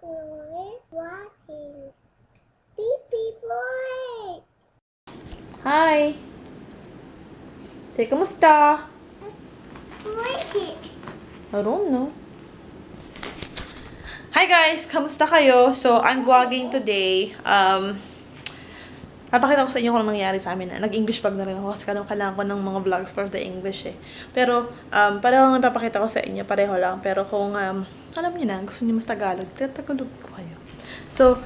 Boy watching. Beep boy. Hi! Say, kamusta? What's it? I don't know. Hi guys! Kamusta kayo? So, I'm vlogging today. Um, Papakita ko sa inyo kung anong nangyari sa amin. Nag-English vlog na rin ako kasi kailangan ko ng mga vlogs for the English eh. Pero, um, pareho lang papakita ko sa inyo. Pareho lang. Pero kung, um, alam niyo na, gusto niyo mas Tagalog, tatagalog ko kayo. So,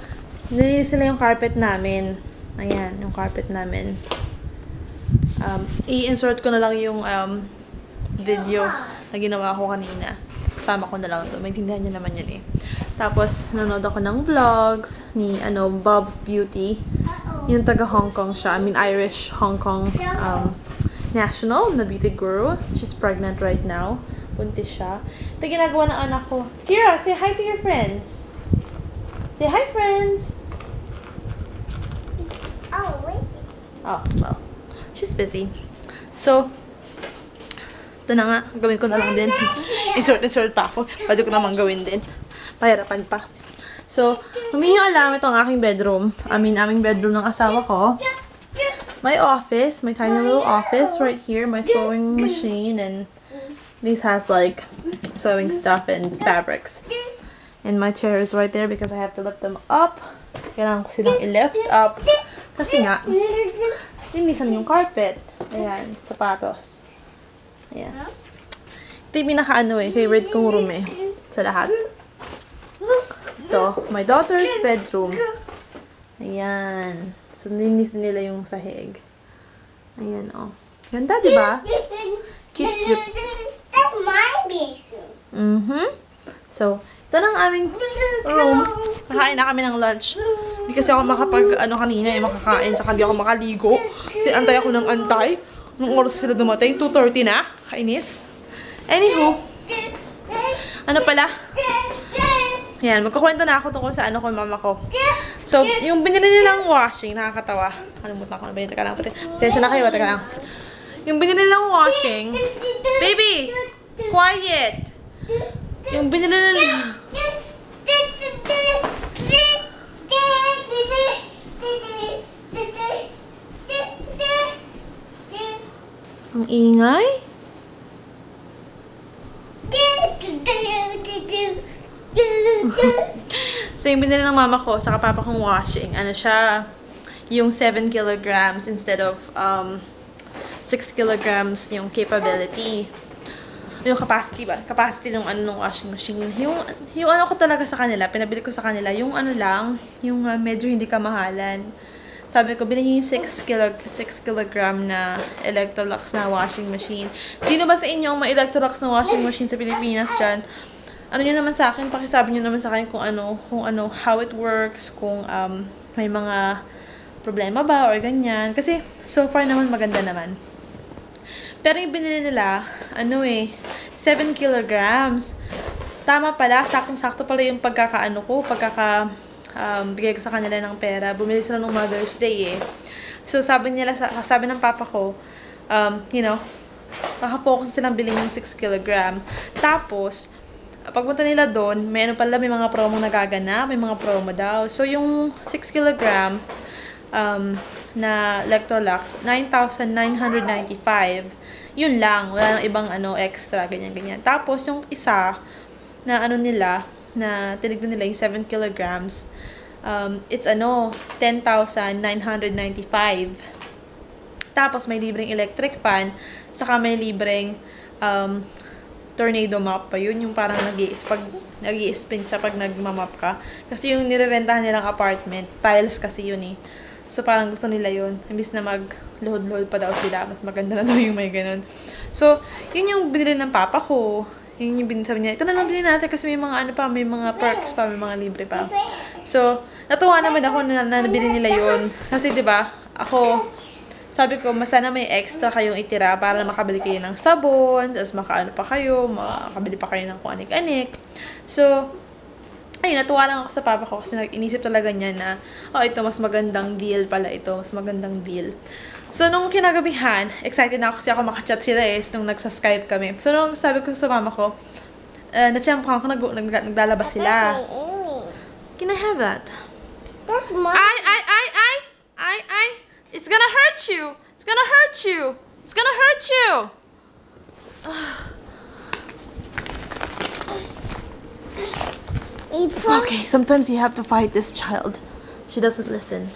nilinis sila yung carpet namin. Ayan, yung carpet namin. Um, i-insert ko na lang yung um, video na ginawa ko kanina. Kasama ko na lang to. Maintindihan niyo naman yun eh. Tapos, nanood ako ng vlogs ni ano, Bob's Beauty. Yung taga Hong Kong siya. I mean, Irish Hong Kong um, national na beauty guru. She's pregnant right now. Buntis siya. Ito ginagawa ng anak ko. Kira, say hi to your friends. Say hi, friends. Oh, what's it? Oh, well. She's busy. So, ito na nga. Gawin ko na lang din. insert, insert pa ako. Pwede ko naman gawin din. Pahirapan pa. So, kung hindi nyo alam, ito ang aking bedroom. I mean, aming bedroom ng asawa ko. My office, my tiny little office right here, my sewing machine, and this has like sewing stuff and fabrics. And my chair is right there because I have to lift them up. Kailangan ko silang i-lift up. Kasi nga, linisan yung carpet. Ayan, sapatos. Ayan. Ito yung pinaka-ano eh, favorite kong room eh. Sa lahat. Ito, my daughter's bedroom. Ayan. So, linis nila yung sahig. Ayan, oh. Ganda, di? Cute, cute. That's my bedroom. Mm-hmm. So, ito ang aming room. Kakain na kami ng lunch. Hindi kasi ako makapag, ano kanina, eh, makakain. Saka hindi ako makaligo. Kasi antay ako ng antay. Nung oras sila dumating, 2.30 na. Kainis. Anywho, ano pala? Yan, magkukwento na ako tungkol sa ano ko, mama ko. So, yung binili nilang washing, nakakatawa. Kalimutan ko na ba yun? Teka lang, pati. Tensya na kayo, teka lang. Yung binili nilang washing, baby! Quiet! Yung binili nilang... Ang ingay? So, yung binili ng mama ko sa papa kong washing, ano siya, yung 7 kilograms instead of um, 6 kilograms yung capability. Yung capacity ba? Capacity ng ano ng washing machine. Yung, yung ano ko talaga sa kanila, pinabili ko sa kanila, yung ano lang, yung uh, medyo hindi kamahalan. Sabi ko, bilhin yung 6 kilo, 6 kilogram na Electrolux na washing machine. Sino ba sa inyo may Electrolux na washing machine sa Pilipinas dyan? ano nyo naman sa akin, pakisabi nyo naman sa akin kung ano, kung ano, how it works, kung um, may mga problema ba or ganyan. Kasi so far naman maganda naman. Pero yung binili nila, ano eh, 7 kilograms. Tama pala, sakong-sakto pala yung pagkakaano ko, pagkaka um, bigay ko sa kanila ng pera. Bumili sila ng Mother's Day eh. So sabi nila, sabi ng papa ko, um, you know, nakafocus silang bilhin yung 6 kilogram. Tapos, pagpunta nila doon, may ano pala, may mga promo nagagana, may mga promo daw. So, yung 6 kilogram um, na Electrolux, 9,995. Yun lang. Wala nang ibang ano, extra, ganyan-ganyan. Tapos, yung isa na ano nila, na tinignan nila yung 7 kilograms, um, it's ano, 10,995. Tapos, may libreng electric fan, saka may libreng um, tornado map pa yun. Yung parang nag pag nag spin siya pag nagmamap ka. Kasi yung nirerentahan nilang apartment, tiles kasi yun eh. So, parang gusto nila yun. Imbis na mag-load-load pa daw sila. Mas maganda na daw yung may ganun. So, yun yung binili ng papa ko. Yun yung binili, niya, ito na lang binili natin kasi may mga ano pa, may mga perks pa, may mga libre pa. So, natuwa naman ako na, na nabili nila yun. Kasi, di ba ako, sabi ko, mas sana may extra kayong itira para makabili kayo ng sabon, tapos makaano pa kayo, makabili pa kayo ng kung anik-anik. So, ay, natuwa lang ako sa papa ko kasi nag-inisip talaga niya na, oh, ito, mas magandang deal pala ito, mas magandang deal. So, nung kinagabihan, excited na ako kasi ako makachat sila eh, nung nagsa-Skype kami. So, nung sabi ko sa mama ko, uh, na-champ ko, nag nag naglalabas sila. Can I have that? That's my. I, I, I, I, I, I. It's gonna hurt you. It's gonna hurt you. It's gonna hurt you. April. Okay, sometimes you have to fight this child. She doesn't listen.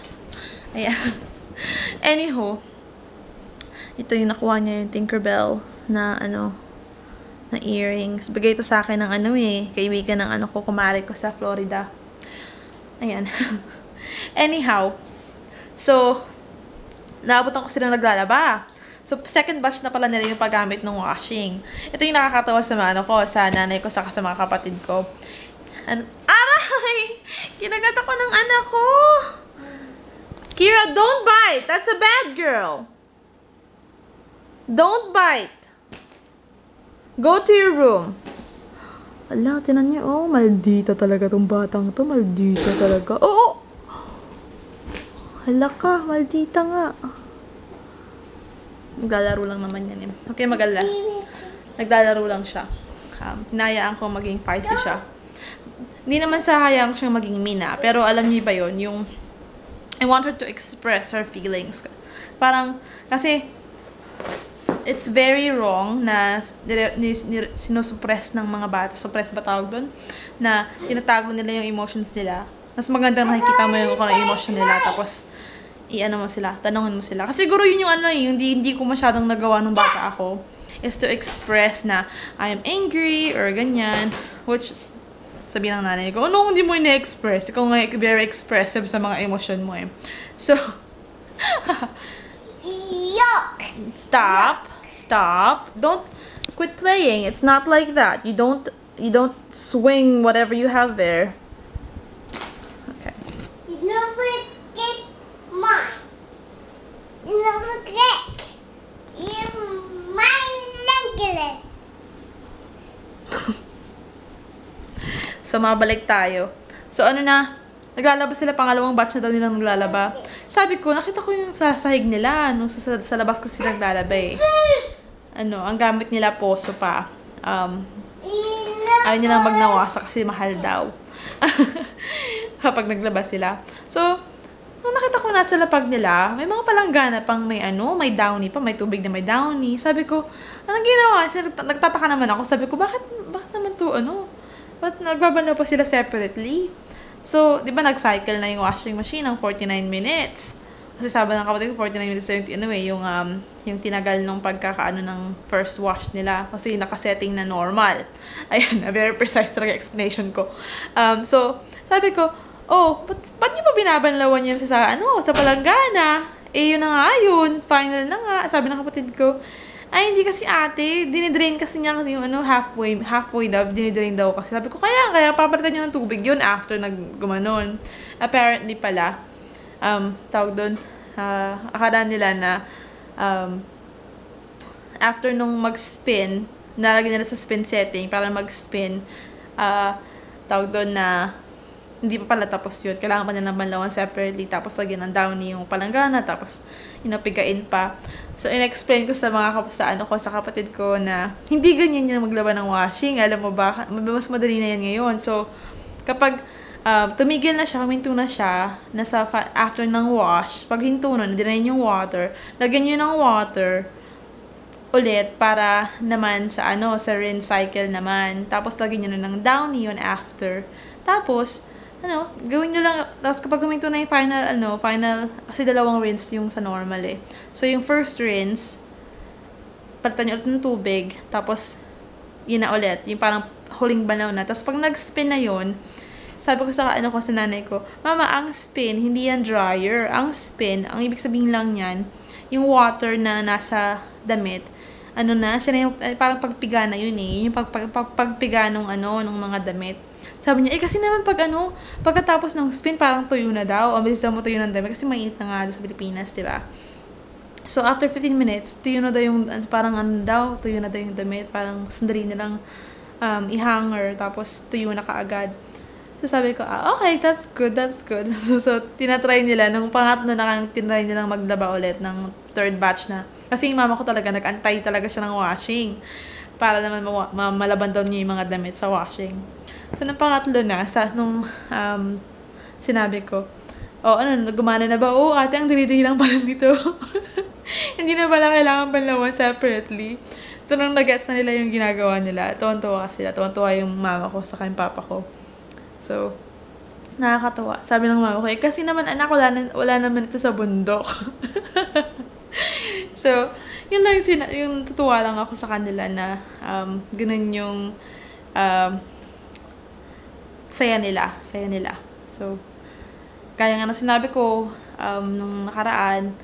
Ayan. Anywho, ito yung nakuha niya yung Tinkerbell na ano, na earrings. Bigay ito sa akin ng ano eh, kaibigan ng ano ko, kumari ko sa Florida. Ayan. Anyhow, so, naabutan ko sila naglalaba. So, second batch na pala nila yung paggamit ng washing. Ito yung nakakatawa sa mga ano ko, sa nanay ko, saka sa mga kapatid ko. An Aray! Kinagat ako ng anak ko! Kira, don't bite! That's a bad girl! Don't bite! Go to your room. Ala, tinan niyo, oh, maldita talaga tong batang to. Maldita talaga. Oo! Oh, Hala ka, maldita nga. Naglalaro lang naman yan eh. Okay, magala. Naglalaro lang siya. Um, hinayaan ko maging feisty siya. Hindi naman sa hayaan ko siyang maging mina. Pero alam niyo ba yun? Yung, I want her to express her feelings. Parang, kasi, it's very wrong na sinusupress ng mga bata. Suppress ba tawag doon? Na tinatago nila yung emotions nila. Mas maganda nakikita mo yung kung ano emotion nila. Tapos, i-ano mo sila, tanongin mo sila. Kasi siguro yun yung ano, yung hindi, hindi ko masyadong nagawa nung bata ako is to express na I am angry or ganyan. Which, sabi ng nanay ko, ano hindi mo ina-express? Ikaw nga very expressive sa mga emosyon mo eh. So, stop, stop. Don't quit playing. It's not like that. You don't, you don't swing whatever you have there. Okay. You never get mine. You never get. You're my Legolas. So, mabalik tayo. So, ano na, naglalaba sila, pangalawang batch na daw nilang naglalaba. Sabi ko, nakita ko yung sa sahig nila, nung sa, sa, sa labas kasi naglalaba eh. Ano, ang gamit nila poso pa. Um, ayaw nilang magnawasa kasi mahal daw. Kapag naglaba sila. So, nung nakita ko nasa lapag nila, may mga palanggana pang may ano, may downy pa, may tubig na may downy. Sabi ko, anong ginawa? Nagtataka naman ako. Sabi ko, bakit, bakit naman to, ano? Ba't nagbabalaw pa sila separately? So, di ba nag-cycle na yung washing machine ng 49 minutes? Kasi sabi ng kapatid ko, 49 minutes yung, eh, yung, um, yung tinagal nung pagkakaano ng first wash nila. Kasi nakasetting na normal. Ayan, a very precise talaga explanation ko. Um, so, sabi ko, oh, ba't, ba't niyo pa binabanlawan yan sa, sa, ano, sa palanggana? Eh, yun na nga yun. Final na nga. Sabi ng kapatid ko, ay, hindi kasi ate, dinidrain kasi niya kasi yung ano, halfway, halfway daw, dinidrain daw kasi. Sabi ko, kaya, kaya papalitan niyo ng tubig yun after nag gumanon. Apparently pala, um, tawag doon, uh, akala nila na, um, after nung mag-spin, nalagyan nila sa spin setting para mag-spin, uh, tawag doon na, hindi pa pala tapos yun. Kailangan pa nila banlawan separately. Tapos lagyan ng downy yung palanggana. Tapos, inapigain pa. So, in-explain ko sa mga kap- sa ano ko, sa kapatid ko na hindi ganyan yung maglaban ng washing. Alam mo ba? Mas madali na yan ngayon. So, kapag uh, tumigil na siya, huminto na siya, nasa fa- after ng wash, pag hinto na, nadinayin yung water, lagyan nyo ng water, ulit para naman sa ano sa rinse cycle naman tapos lagyan niyo na ng downy yun after tapos ano, gawin nyo lang, tapos kapag huminto na yung final, ano, final, kasi dalawang rinse yung sa normal eh. So, yung first rinse, palitan nyo ulit ng tubig, tapos, yun na ulit, yung parang huling banaw na. Tapos, pag nag-spin na yun, sabi ko sa ano ko sa nanay ko, Mama, ang spin, hindi yan dryer. Ang spin, ang ibig sabihin lang yan, yung water na nasa damit, ano na, siya na yung, eh, parang pagpiga na yun eh. Yung pag, pag, pag, pagpiga nung ano, nung mga damit. Sabi niya, eh kasi naman pag ano, pagkatapos ng spin, parang tuyo na daw. Ang bilis daw mo tuyo ng damit kasi mainit na nga sa Pilipinas, di ba? So, after 15 minutes, tuyo na daw yung, parang ano daw, tuyo na daw yung damit. Parang sandali nilang um, i-hanger, tapos tuyo na kaagad. So, sabi ko, ah, okay, that's good, that's good. So, so tinatry nila, nung pangatlo na tinatry nilang maglaba ulit ng third batch na. Kasi yung mama ko talaga, nag-antay talaga siya ng washing. Para naman ma- ma- malaban daw niya yung mga damit sa washing. So, nung pangatlo na, sa nung um, sinabi ko, oh, ano, gumana na ba? Oo, ate, ang dili-dili lang pala dito. Hindi na pala kailangan panlawan separately. So, nung nag-gets na nila yung ginagawa nila, tuwan-tuwa sila. Tuwan-tuwa yung mama ko sa yung papa ko. So, nakakatuwa. Sabi ng mama ko, eh, kasi naman anak, wala, na, wala naman ito sa bundok. so, yun lang, sina- yung tutuwa lang ako sa kanila na um, ganun yung um, saya nila. Saya nila. So, kaya nga na sinabi ko um, nung nakaraan,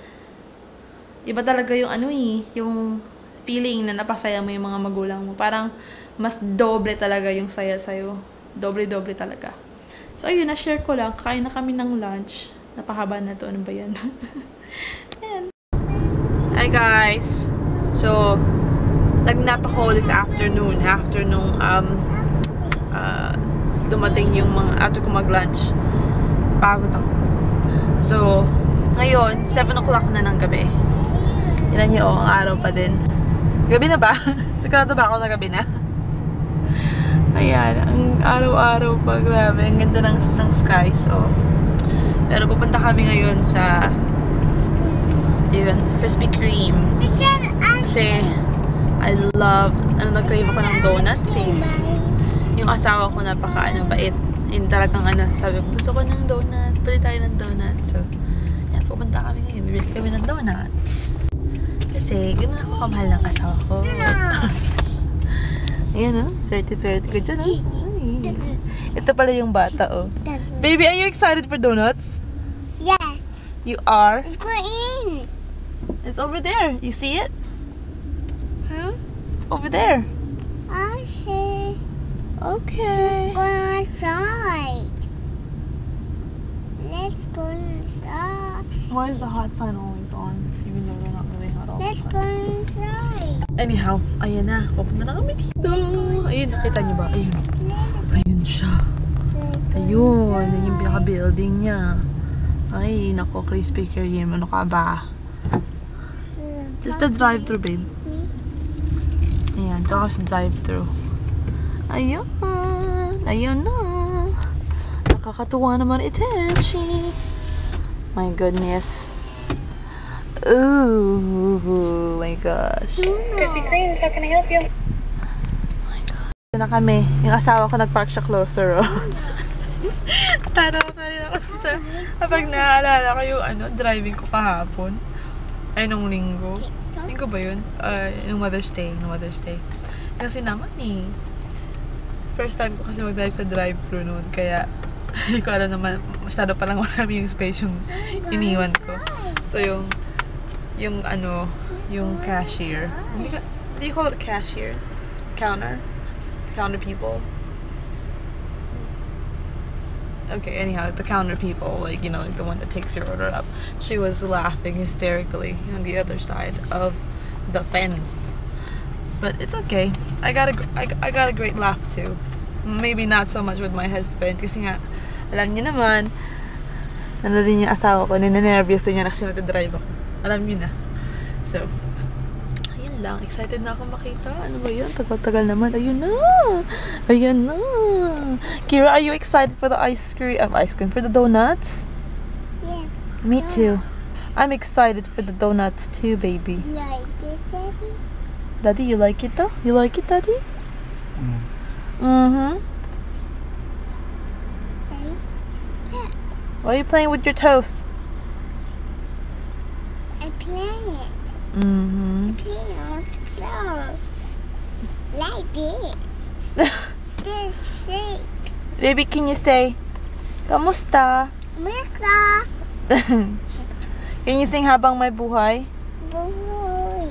iba talaga yung ano eh, yung feeling na napasaya mo yung mga magulang mo. Parang mas doble talaga yung saya sa'yo. Doble-doble talaga. So, ayun, na-share ko lang. Kain na kami ng lunch. Napahaba na to. Ano ba yan? Hi, guys. So, nag-nap ako this afternoon. After nung um, uh, dumating yung mga, after ko mag-lunch. Pagod ako. So, ngayon, 7 o'clock na ng gabi. Ilan niyo, oh, araw pa din. Gabi na ba? Sigurado ba ako na gabi na? Ayan, ang araw-araw pa, grabe. Ang ganda ng, ng sky, so. Pero pupunta kami ngayon sa yun, Krispy Kreme. Kasi, I love, ano, nag-crave ako ng donuts eh. Yung asawa ko napaka, ano, bait. Yun talagang, ano, sabi ko, gusto ko ng donut. Pili tayo ng donut. So, yan, pupunta kami ngayon. Bibili kami ng donuts. Kasi, ganun ako kamahal ng asawa ko. Ayan, oh. Swerte-swerte ko dyan, oh. Ay. Ito pala yung bata, oh. Baby, are you excited for donuts? Yes. You are? It's going in. It's over there. You see it? Huh? It's over there. Okay. Okay. Go outside. Let's go inside. Why is the hot sign always on? Even though they're not really hot all the Let's time. go inside. Anyhow, ayan na. Pupunta na kami dito. Ayun, nakita niyo ba? Ayun. Ayun siya. Ayun. Yung pinaka-building niya. Ay, nako, Krispy Kreme. Ano ka ba? Just the drive-thru, babe. Ayan, ito sa drive-thru. Ayun. Ayun na. Nakakatuwa naman itenshi. My goodness. Ooh, my gosh. Krispy Kreme, how can I help you? Ito na kami. Yung asawa ko nag-park siya closer, oh. Tatawa pa rin ako sa kapag naaalala ko yung ano, driving ko kahapon. Ay, nung linggo. Linggo ba yun? Uh, nung Mother's Day. Nung Mother's Day. Kasi naman eh. First time ko kasi mag-drive sa drive-thru noon. Kaya, hindi ko alam naman, masyado palang marami yung space yung iniwan ko. So, yung, yung ano, yung cashier. Hindi ka, do you call it cashier? Counter? Counter people? Okay, anyhow, the counter people, like, you know, like the one that takes your order up, she was laughing hysterically on the other side of the fence. But it's okay. I got a, I, I got a great laugh too. Maybe not so much with my husband kasi nga, alam niyo naman, ano din asawa ko, ninenervyos din niya na kasi ako. Alam na. So, lang. Excited na ako makita. Ano ba yun? Tagal-tagal naman. Ayun na. Ayun na. Kira, are you excited for the ice cream? Uh, ice cream? For the donuts? Yeah. Me too. I'm excited for the donuts too, baby. You Like it, Daddy? Daddy, you like it though? You like it, Daddy? Mm. Mm-hmm. Daddy? Why are you playing with your toes? I play it. Mm-hmm. Play on the floor. Like this. This shape. baby, can you say, Kamusta? Kamusta? can you sing habang may buhay? Buhay.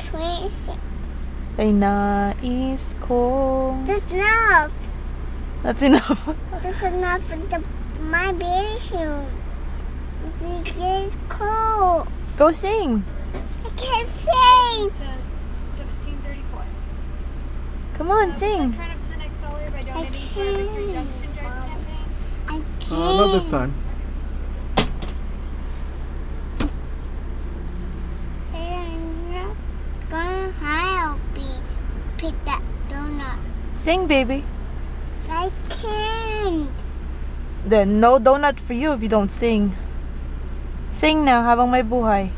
Twist. Ay nais ko. That's enough. That's enough. That's enough for the, my bedroom. It gets cold. Go sing. I can't sing. Seventeen Come on, sing. Turn up to the next dollar by I donating to the Free can't. Junction Drive campaign. I can't. Uh, not this time. I'm not gonna help me pick that donut. Sing, baby. Then, no donut for you if you don't sing. Sing na habang may buhay.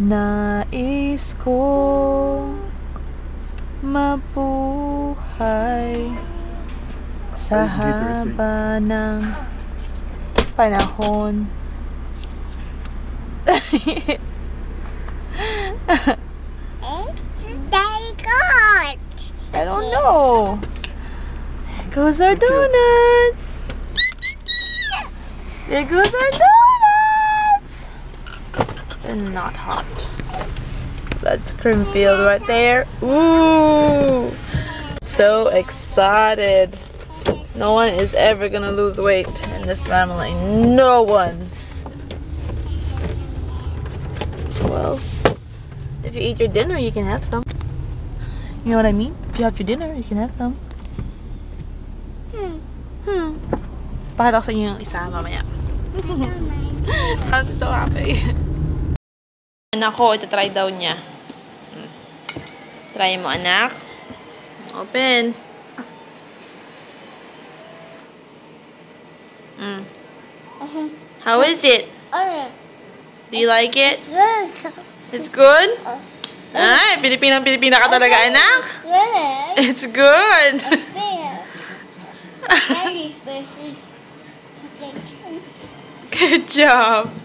Nais ko mabuhay sa haba ng panahon. Very good. I don't know. There goes our donuts. There goes our donuts. They're not hot. That's Creamfield right there. Ooh. So excited. No one is ever gonna lose weight in this family. No one. Well, if you eat your dinner, you can have some. You know what I mean? If you have your dinner, you can have some. Hmm. Hmm. Sa inyo yung isa mamaya. I'm so happy. Anak ko, itatry daw niya. Hmm. Try mo, anak. Open. Mm. How is it? Do you like it? Good. It's good? Ay, Pilipinang-Pilipina ka talaga, anak. Good. It's good. There. Very special. Good job.